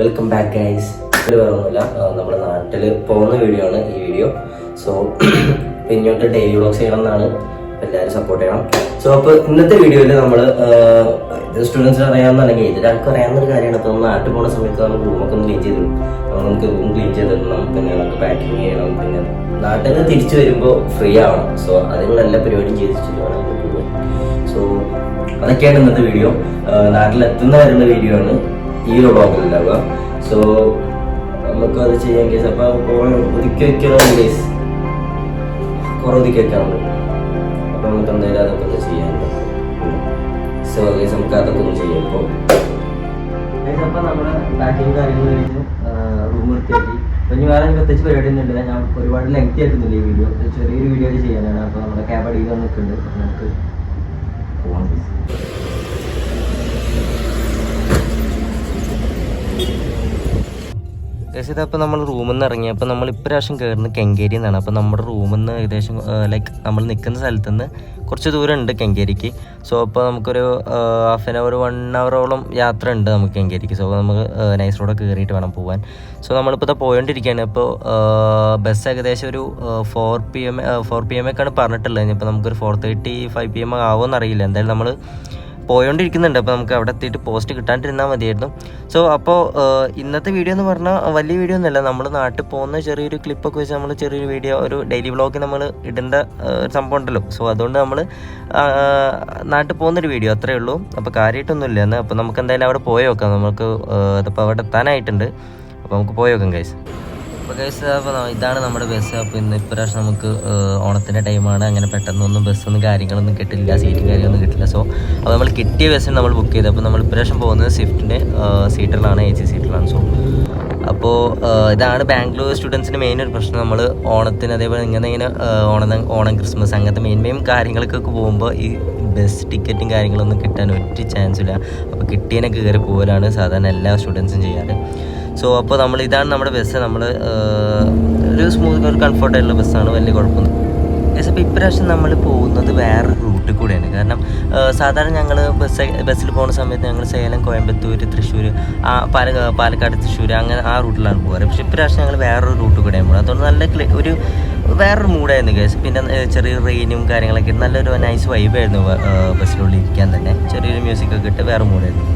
Welcome back guys ഇത് വേറൊന്നുമില്ല നമ്മുടെ നാട്ടിൽ പോകുന്ന വീഡിയോ ആണ് ഈ വീഡിയോ സോ ഇങ്ങോട്ട് ഡെയിലി വ്ളോഗ്സ് ചെയ്യണം എന്നാണ് എല്ലാവരും സപ്പോർട്ട് ചെയ്യണം. സോ അപ്പോൾ ഇന്നത്തെ വീഡിയോയിൽ നമ്മൾ സ്റ്റുഡൻസിന് അറിയാവുന്നതാണെങ്കിൽ ഇതിലാർക്കും അറിയാവുന്ന ഒരു കാര്യമാണ്. അപ്പോൾ നാട്ടിൽ പോകുന്ന സമയത്ത് നമുക്ക് റൂമൊക്കെ ഒന്ന് ക്ലീൻ ചെയ്ത് നമുക്ക് റൂം ക്ലീൻ ചെയ്തിടണം പിന്നെ നമുക്ക് പാക്കിങ് ചെയ്യണം. പിന്നെ നാട്ടിൽ നിന്ന് തിരിച്ചു വരുമ്പോൾ ഫ്രീ ആവണം. സോ അതിനുള്ള എല്ലാ പരിപാടിയും ചെയ്ത് സോ അതൊക്കെയാണ് ഇന്നത്തെ വീഡിയോ നാട്ടിലെത്തുന്ന വരുന്ന വീഡിയോ ആണ്. ഈ ഒരു ഉണ്ടാവുക സോ നമുക്ക് അത് ചെയ്യാൻ കേസ് അപ്പോൾ കുറെ ഒതുക്കി വെക്കണം കേസ് കുറെ ഒതുക്കി വെക്കാനുണ്ട്. അപ്പൊ നമുക്ക് എന്തായാലും അതൊക്കെ ഒന്ന് ചെയ്യാനുണ്ട് സോ കേസ് നമുക്ക് അതൊക്കെ ഒന്ന് ചെയ്യാം. ഇപ്പോൾ ഇനി വേറെ പ്രത്യേകിച്ച് പരിപാടി ഒന്നും ഇല്ല ഞാൻ ഒരുപാട് ലെങ്തി ആക്കുന്നില്ല ഈ വീഡിയോ ചെറിയൊരു വീഡിയോ ചെയ്യാനാണ്. അപ്പോൾ നമ്മുടെ ക്യാബ് അടിയിൽ വന്നിട്ടുണ്ട് നമുക്ക് പോകാം ഏകദേശം ഇതപ്പോൾ നമ്മൾ റൂമിൽ നിന്ന് ഇറങ്ങി. അപ്പോൾ നമ്മൾ ഇപ്രാവശ്യം കയറുന്നത് കെങ്കേരി എന്നാണ് അപ്പോൾ നമ്മുടെ റൂമിൽ നിന്ന് ഏകദേശം ലൈക്ക് നമ്മൾ നിൽക്കുന്ന സ്ഥലത്ത് നിന്ന് കുറച്ച് ദൂരം ഉണ്ട് കെങ്കേരിക്ക് സോ അപ്പോൾ നമുക്കൊരു ഹാഫ് ആൻ അവർ വൺ അവറോളം യാത്ര ഉണ്ട് നമുക്ക് കെങ്കേരിക്ക് സോ നമുക്ക് നൈസ് റോഡ് കയറിയിട്ട് വേണം പോകാൻ സോ നമ്മളിപ്പോൾ ഇതാ പോയോണ്ടിരിക്കുകയാണ് ഇപ്പോൾ ബസ് ഏകദേശം ഒരു four P M four P M ഒക്കെയാണ് പറഞ്ഞിട്ടുള്ളത്. ഇനിയിപ്പോൾ നമുക്കൊരു four thirty five P M ആവുമെന്ന് അറിയില്ല എന്തായാലും നമ്മൾ പോയോണ്ടിരിക്കുന്നുണ്ട്. അപ്പോൾ നമുക്ക് അവിടെ എത്തിയിട്ട് പോസ്റ്റ് കിട്ടാണ്ടിരുന്നാൽ മതിയായിരുന്നു. സോ അപ്പോൾ ഇന്നത്തെ വീഡിയോ എന്ന് പറഞ്ഞാൽ വലിയ വീഡിയോ ഒന്നുമല്ല. നമ്മൾ നാട്ടിൽ പോകുന്ന ചെറിയൊരു ക്ലിപ്പൊക്കെ വെച്ച് നമ്മൾ ചെറിയൊരു വീഡിയോ ഒരു ഡെയിലി വ്ളോഗ് നമ്മൾ ഇടേണ്ട ഒരു സംഭവം ഉണ്ടല്ലോ. സോ അതുകൊണ്ട് നമ്മൾ നാട്ടിൽ പോകുന്നൊരു വീഡിയോ അത്രേ ഉള്ളൂ. അപ്പോൾ കാര്യമായിട്ടൊന്നുമില്ല. എന്ന് അപ്പോൾ നമുക്ക് എന്തായാലും അവിടെ പോയി നോക്കാം. നമുക്ക് അതിപ്പോൾ അവിടെ എത്താനായിട്ടുണ്ട്. അപ്പോൾ നമുക്ക് പോയി നോക്കാം ഗൈസ് അപ്പോൾ അപ്പോൾ ഇതാണ് നമ്മുടെ ബസ് അപ്പോൾ ഇന്ന് ഇപ്രാവശ്യം നമുക്ക് ഓണത്തിന്റെ ടൈമാണ് അങ്ങനെ പെട്ടെന്നൊന്നും ബസ്സൊന്നും കാര്യങ്ങളൊന്നും കിട്ടില്ല സീറ്റും കാര്യങ്ങളൊന്നും കിട്ടില്ല. സോ അപ്പോൾ നമ്മൾ കിട്ടിയ ബസ്സിന് നമ്മൾ ബുക്ക് ചെയ്തു അപ്പോൾ നമ്മൾ ഇപ്രാവശ്യം പോകുന്നത് സ്വിഫ്റ്റിന്റെ സീറ്ററിലാണ് എ സി സീറ്ററിലാണ് സോ അപ്പോൾ ഇതാണ് ബാംഗ്ലൂർ സ്റ്റുഡൻസിന്റെ മെയിൻ ഒരു പ്രശ്നം. നമ്മൾ ഓണത്തിന് അതേപോലെ ഇങ്ങനെ ഇങ്ങനെ ഓണം ഓണം ക്രിസ്മസ് അങ്ങനത്തെ മെയിൻ മെയിൻ കാര്യങ്ങൾക്കൊക്കെ പോകുമ്പോൾ ഈ ബസ് ടിക്കറ്റും കാര്യങ്ങളൊന്നും കിട്ടാൻ ഒറ്റ ചാൻസ് ഇല്ല. അപ്പോൾ കിട്ടിയതിനൊക്കെ കയറി പോകലാണ് സാധാരണ എല്ലാ സ്റ്റുഡൻസും ചെയ്യാറ്. സോ അപ്പോൾ നമ്മൾ ഇതാണ് നമ്മുടെ ബസ് നമ്മൾ ഒരു സ്മൂത്ത് ഒരു കംഫർട്ടായിട്ടുള്ള ബസ്സാണ് വലിയ കുഴപ്പമൊന്നും ഏകദേശം ഇപ്പോൾ ഇപ്രാവശ്യം നമ്മൾ പോകുന്നത് വേറെ റൂട്ടിൽ കൂടെയാണ്. കാരണം സാധാരണ ഞങ്ങൾ ബസ് ബസ്സിൽ പോകുന്ന സമയത്ത് ഞങ്ങൾ സേലം കോയമ്പത്തൂർ തൃശ്ശൂർ ആ പാല പാലക്കാട് തൃശ്ശൂർ അങ്ങനെ ആ റൂട്ടിലാണ് പോകാറ്. പക്ഷേ ഇപ്രാവശ്യം ഞങ്ങൾ വേറൊരു റൂട്ടിൽ കൂടെയാണ് പോകുന്നത് അതുകൊണ്ട് നല്ല ക്ലിയർ ഒരു വേറൊരു മൂഡായിരുന്നു കേസ് പിന്നെ ചെറിയ റെയിനും കാര്യങ്ങളൊക്കെ നല്ലൊരു നൈസ് വൈബായിരുന്നു ബസ്സിനുള്ളിൽ ഇരിക്കാൻ തന്നെ. ചെറിയൊരു മ്യൂസിക്കൊക്കെ ഇട്ട് വേറെ മൂഡായിരുന്നു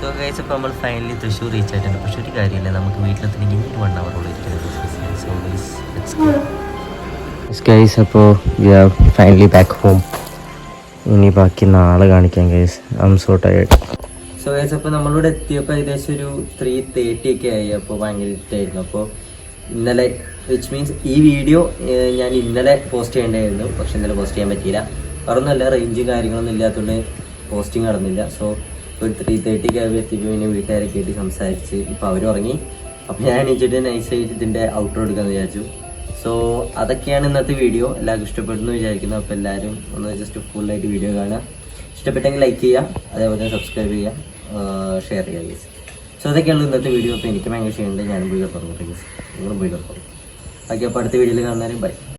സോ ഗൈസ് ഇപ്പോൾ നമ്മൾ ഫൈനലി തൃശ്ശൂർ റീച്ച് ആയിട്ടുണ്ട്. പക്ഷേ ഒരു കാര്യമില്ല. നമുക്ക് വീട്ടിലെത്തണമെങ്കിൽ ഇനി വൺ അവറോളം ഇരിക്കുന്നത്. സോ ഗൈസ് അപ്പോൾ we are finally back home ഇനി ബാക്കി നാളെ കാണിക്കാം guys I'm so tired so guys അപ്പോൾ നമ്മളിവിടെ എത്തിയപ്പോൾ ഏകദേശം ഒരു ത്രീ തേർട്ടി ഒക്കെ ആയി. അപ്പോൾ ഭയങ്കര ഇഷ്ടമായിരുന്നു അപ്പോൾ ഇന്നലെ വിച്ച് മീൻസ് ഈ വീഡിയോ ഞാൻ ഇന്നലെ പോസ്റ്റ് ചെയ്യേണ്ടതായിരുന്നു പക്ഷെ ഇന്നലെ പോസ്റ്റ് ചെയ്യാൻ പറ്റിയില്ല. വേറൊന്നുമല്ല റേഞ്ചും കാര്യങ്ങളൊന്നും ഇല്ലാത്തതുകൊണ്ട് പോസ്റ്റിംഗ് നടന്നില്ല. സോ ഒരു ത്രീ തേർട്ടിക്ക് എത്തിയപ്പോൾ പിന്നെ വീട്ടുകാരെ കയറ്റി സംസാരിച്ച് ഇപ്പോൾ അവർ ഉറങ്ങി. അപ്പോൾ ഞാൻ എണീച്ചിട്ട് നൈസായിട്ട് ഇതിന്റെ ഔട്ടർ എടുക്കാമെന്ന് വിചാരിച്ചു. സോ അതൊക്കെയാണ് ഇന്നത്തെ വീഡിയോ എല്ലാവർക്കും ഇഷ്ടപ്പെടുന്നു വിചാരിക്കുന്നു. അപ്പോൾ എല്ലാവരും ഒന്ന് ജസ്റ്റ് ഫുള്ളായിട്ട് വീഡിയോ കാണുക. ഇഷ്ടപ്പെട്ടെങ്കിൽ ലൈക്ക് ചെയ്യുക. അതേപോലെ സബ്സ്ക്രൈബ് ചെയ്യുക. ഷെയർ ചെയ്യുക ഗൈസ് സോ അതൊക്കെയാണ് ഇന്നത്തെ വീഡിയോ അപ്പോൾ എനിക്ക് ഭയങ്കര ക്ഷീണമുണ്ട്. ഞാനും വീഡിയോ പറഞ്ഞു ഗൈസ് നിങ്ങളും വീഡിയോ പറഞ്ഞു ഓക്കെ അപ്പോൾ അടുത്ത വീഡിയോയിൽ കാണുന്നവരും ബൈ